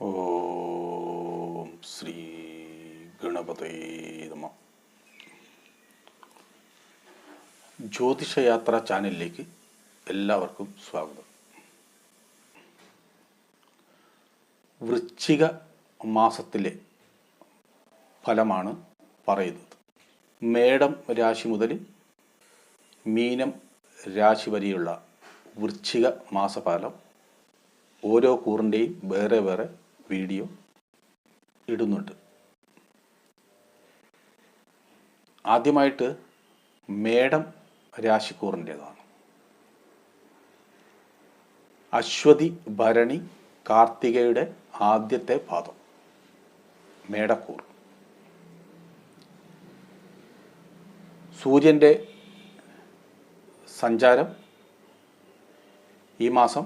ഓം ശ്രീ ഗണപതയേ നമ. ജ്യോതിഷയാത്ര ചാനലിലേക്ക് എല്ലാവർക്കും സ്വാഗതം. വൃശ്ചിക മാസത്തിലെ ഫലമാണ് പറയുന്നത്. മേടം രാശി മുതൽ മീനം രാശി വരെയുള്ള വൃശ്ചിക മാസഫലം ഓരോ കൂറിന്റെയും വേറെ വേറെ വീഡിയോ ഇടുന്നുണ്ട്. ആദ്യമായിട്ട് മേടം രാശിക്കൂറിന്റേതാണ്. അശ്വതി ഭരണി കാർത്തികയുടെ ആദ്യത്തെ പാദം മേടക്കൂർ. സൂര്യന്റെ സഞ്ചാരം ഈ മാസം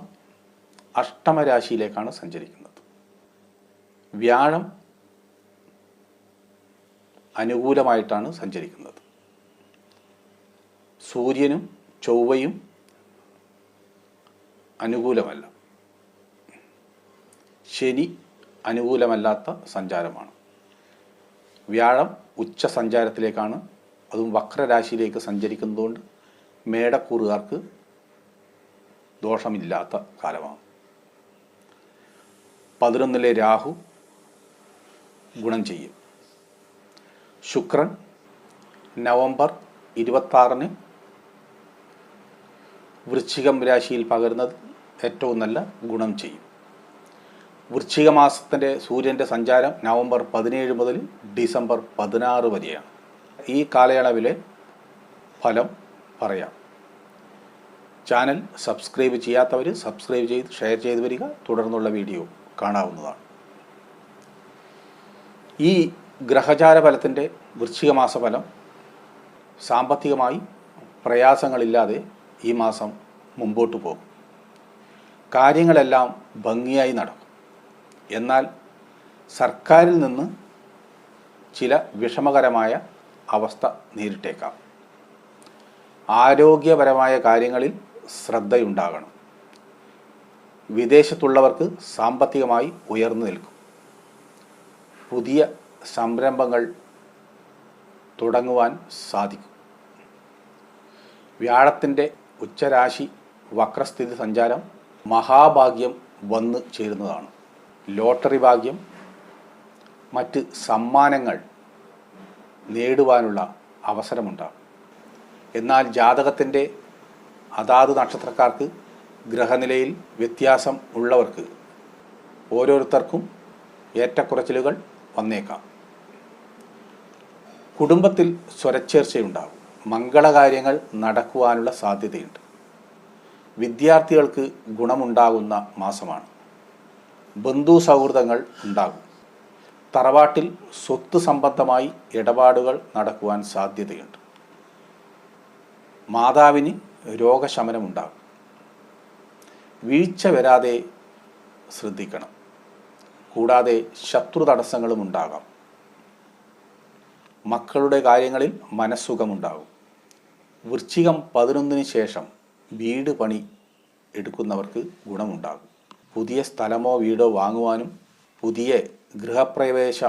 അഷ്ടമരാശിയിലേക്കാണ് സഞ്ചരിക്കുന്നത്. വ്യാഴം അനുകൂലമായിട്ടാണ് സഞ്ചരിക്കുന്നത്. സൂര്യനും ചൊവ്വയും അനുകൂലമല്ല. ശനി അനുകൂലമല്ലാത്ത സഞ്ചാരമാണ്. വ്യാഴം ഉച്ച സഞ്ചാരത്തിലേക്കാണ്. അതും വക്രരാശിയിലേക്ക് സഞ്ചരിക്കുന്നതുകൊണ്ട് മേടക്കൂറുകാർക്ക് ദോഷമില്ലാത്ത കാലമാണ്. പതിനൊന്നിലെ രാഹു ഗുണം ചെയ്യും. ശുക്രൻ നവംബർ ഇരുപത്താറിന് വൃശ്ചികം രാശിയിൽ പകരുന്നത് ഏറ്റവും നല്ല ഗുണം ചെയ്യും. വൃശ്ചിക മാസത്തിന്റെ സൂര്യന്റെ സഞ്ചാരം നവംബർ പതിനേഴ് മുതൽ ഡിസംബർ പതിനാറ് വരെയാണ്. ഈ കാലയളവിലെ ഫലം പറയാം. ചാനൽ സബ്സ്ക്രൈബ് ചെയ്യാത്തവർ സബ്സ്ക്രൈബ് ചെയ്ത് ഷെയർ ചെയ്ത് വരിക. തുടർന്നുള്ള വീഡിയോ കാണാവുന്നതാണ്. ഈ ഗ്രഹചാര ഫലത്തിന്റെ വൃശ്ചിക മാസഫലം സാമ്പത്തികമായി പ്രയാസങ്ങളില്ലാതെ ഈ മാസം മുമ്പോട്ട് പോകും. കാര്യങ്ങളെല്ലാം ഭംഗിയായി നടക്കും. എന്നാൽ സർക്കാരിൽ നിന്ന് ചില വിഷമകരമായ അവസ്ഥ നേരിട്ടേക്കാം. ആരോഗ്യപരമായ കാര്യങ്ങളിൽ ശ്രദ്ധയുണ്ടാകണം. വിദേശത്തുള്ളവർക്ക് സാമ്പത്തികമായി ഉയർന്നു നിൽക്കും. പുതിയ സംരംഭങ്ങൾ തുടങ്ങുവാൻ സാധിക്കും. വ്യാഴത്തിന്റെ ഉച്ചരാശി വക്രസ്ഥിതി സഞ്ചാരം മഹാഭാഗ്യം വന്നു ചേരുന്നതാണ്. ലോട്ടറി ഭാഗ്യം മറ്റ് സമ്മാനങ്ങൾ നേടുവാനുള്ള അവസരമുണ്ടാകും. എന്നാൽ ജാതകത്തിന്റെ അതാത് നക്ഷത്രക്കാർക്ക് ഗ്രഹനിലയിൽ വ്യത്യാസം ഉള്ളവർക്ക് ഓരോരുത്തർക്കും ഏറ്റക്കുറച്ചിലുകൾ വന്നേക്കാം. കുടുംബത്തിൽ സ്വരച്ചേർച്ചയുണ്ടാകും. മംഗളകാര്യങ്ങൾ നടക്കുവാനുള്ള സാധ്യതയുണ്ട്. വിദ്യാർത്ഥികൾക്ക് ഗുണമുണ്ടാകുന്ന മാസമാണ്. ബന്ധു സൗഹൃദങ്ങൾ ഉണ്ടാകും. തറവാട്ടിൽ സ്വത്ത് സംബന്ധമായി ഇടപാടുകൾ നടക്കുവാൻ സാധ്യതയുണ്ട്. മാതാവിന് രോഗശമനമുണ്ടാകും. വീഴ്ച വരാതെ ശ്രദ്ധിക്കണം. കൂടാതെ ശത്രു തടസ്സങ്ങളും ഉണ്ടാകാം. മക്കളുടെ കാര്യങ്ങളിൽ മനസ്സുഖമുണ്ടാകും. വൃശ്ചികം പതിനൊന്നിന് ശേഷം വീട് പണി എടുക്കുന്നവർക്ക് ഗുണമുണ്ടാകും. പുതിയ സ്ഥലമോ വീടോ വാങ്ങുവാനും പുതിയ ഗൃഹപ്രവേശ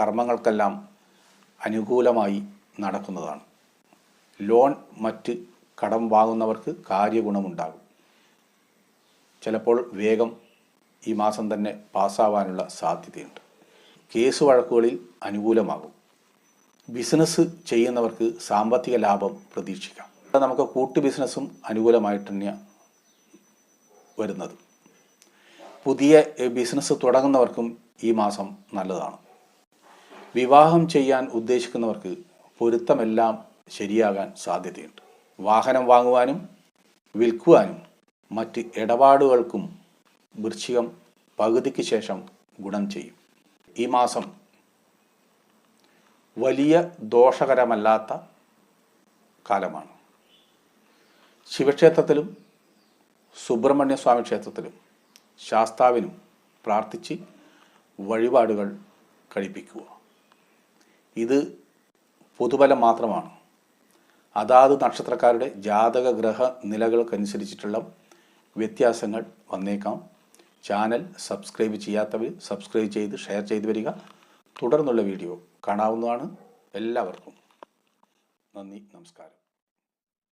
കർമ്മങ്ങൾക്കെല്ലാം അനുകൂലമായി നടക്കുന്നതാണ്. ലോൺ മറ്റ് കടം വാങ്ങുന്നവർക്ക് കാര്യഗുണമുണ്ടാകും. ചിലപ്പോൾ വേഗം ഈ മാസം തന്നെ പാസ്സാവാനുള്ള സാധ്യതയുണ്ട്. കേസ് വഴക്കുകളിൽ അനുകൂലമാകും. ബിസിനസ് ചെയ്യുന്നവർക്ക് സാമ്പത്തിക ലാഭം പ്രതീക്ഷിക്കാം. നമുക്ക് കൂട്ടു ബിസിനസ്സും അനുകൂലമായിട്ട് തന്നെയാണ് വരുന്നത്. പുതിയ ബിസിനസ് തുടങ്ങുന്നവർക്കും ഈ മാസം നല്ലതാണ്. വിവാഹം ചെയ്യാൻ ഉദ്ദേശിക്കുന്നവർക്ക് പൊരുത്തമെല്ലാം ശരിയാകാൻ സാധ്യതയുണ്ട്. വാഹനം വാങ്ങുവാനും വിൽക്കുവാനും മറ്റ് ഇടപാടുകൾക്കും വൃശ്ചികം പകുതിക്ക് ശേഷം ഗുണം ചെയ്യും. ഈ മാസം വലിയ ദോഷകരമല്ലാത്ത കാലമാണ്. ശിവക്ഷേത്രത്തിലും സുബ്രഹ്മണ്യസ്വാമി ക്ഷേത്രത്തിലും ശാസ്താവിനും പ്രാർത്ഥിച്ച് വഴിപാടുകൾ കഴിപ്പിക്കുക. ഇത് പൊതുബലം മാത്രമാണ്. അതാത് നക്ഷത്രക്കാരുടെ ജാതക ഗ്രഹ നിലകൾക്കനുസരിച്ചിട്ടുള്ള വ്യത്യാസങ്ങൾ വന്നേക്കാം. ചാനൽ സബ്സ്ക്രൈബ് ചെയ്യാത്തവർ സബ്സ്ക്രൈബ് ചെയ്ത് ഷെയർ ചെയ്ത് വരിക. തുടർന്നുള്ള വീഡിയോ കാണാവുന്നതാണ്. എല്ലാവർക്കും നന്ദി നമസ്കാരം.